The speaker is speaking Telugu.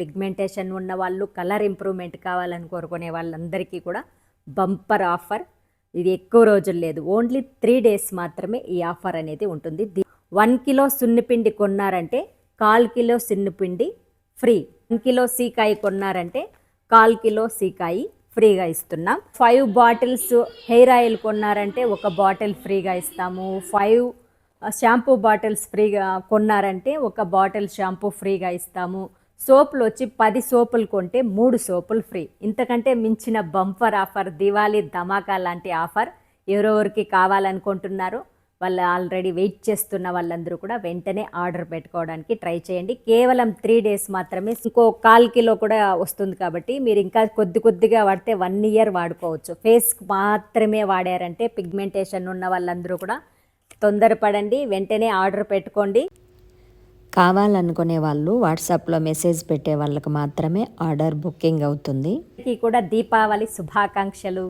పిగ్మెంటేషన్ ఉన్న వాళ్ళు కలర్ ఇంప్రూవ్మెంట్ కావాలని కోరుకునే వాళ్ళందరికీ కూడా బంపర్ ఆఫర్ ఇది ఎక్కువ రోజులు లేదు. ఓన్లీ త్రీ డేస్ మాత్రమే ఈ ఆఫర్ అనేది ఉంటుంది. వన్ కిలో సున్నిపిండి కొన్నారంటే కాల్ కిలో సున్నిపిండి ఫ్రీ. వన్ కిలో సీకాయి కొన్నారంటే కాల్ కిలో సీకాయి ఫ్రీగా ఇస్తున్నాం. ఫైవ్ బాటిల్స్ హెయిర్ ఆయిల్ కొన్నారంటే ఒక బాటిల్ ఫ్రీగా ఇస్తాము. ఫైవ్ షాంపూ బాటిల్స్ ఫ్రీగా కొన్నారంటే ఒక బాటిల్ షాంపూ ఫ్రీగా ఇస్తాము. సోపులు వచ్చి పది సోపులు కొంటే మూడు సోపులు ఫ్రీ. ఇంతకంటే మించిన బంపర్ ఆఫర్ దివాళీ ధమాకా లాంటి ఆఫర్ ఎవరెవరికి కావాలనుకుంటున్నారో వాళ్ళు ఆల్రెడీ వెయిట్ చేస్తున్న వాళ్ళందరూ కూడా వెంటనే ఆర్డర్ పెట్టుకోవడానికి ట్రై చేయండి. కేవలం త్రీ డేస్ మాత్రమే ఇంకో కాల్ కిలో కూడా వస్తుంది కాబట్టి మీరు ఇంకా కొద్ది కొద్దిగా వాడితే వన్ ఇయర్ వాడుకోవచ్చు. ఫేస్ మాత్రమే వాడారంటే పిగ్మెంటేషన్ ఉన్న వాళ్ళందరూ కూడా తొందరపడండి వెంటనే ఆర్డర్ పెట్టుకోండి. కావాలనుకునే వాళ్ళు వాట్సాప్లో మెసేజ్ పెట్టే వాళ్ళకి మాత్రమే ఆర్డర్ బుకింగ్ అవుతుంది. కూడా దీపావళి శుభాకాంక్షలు.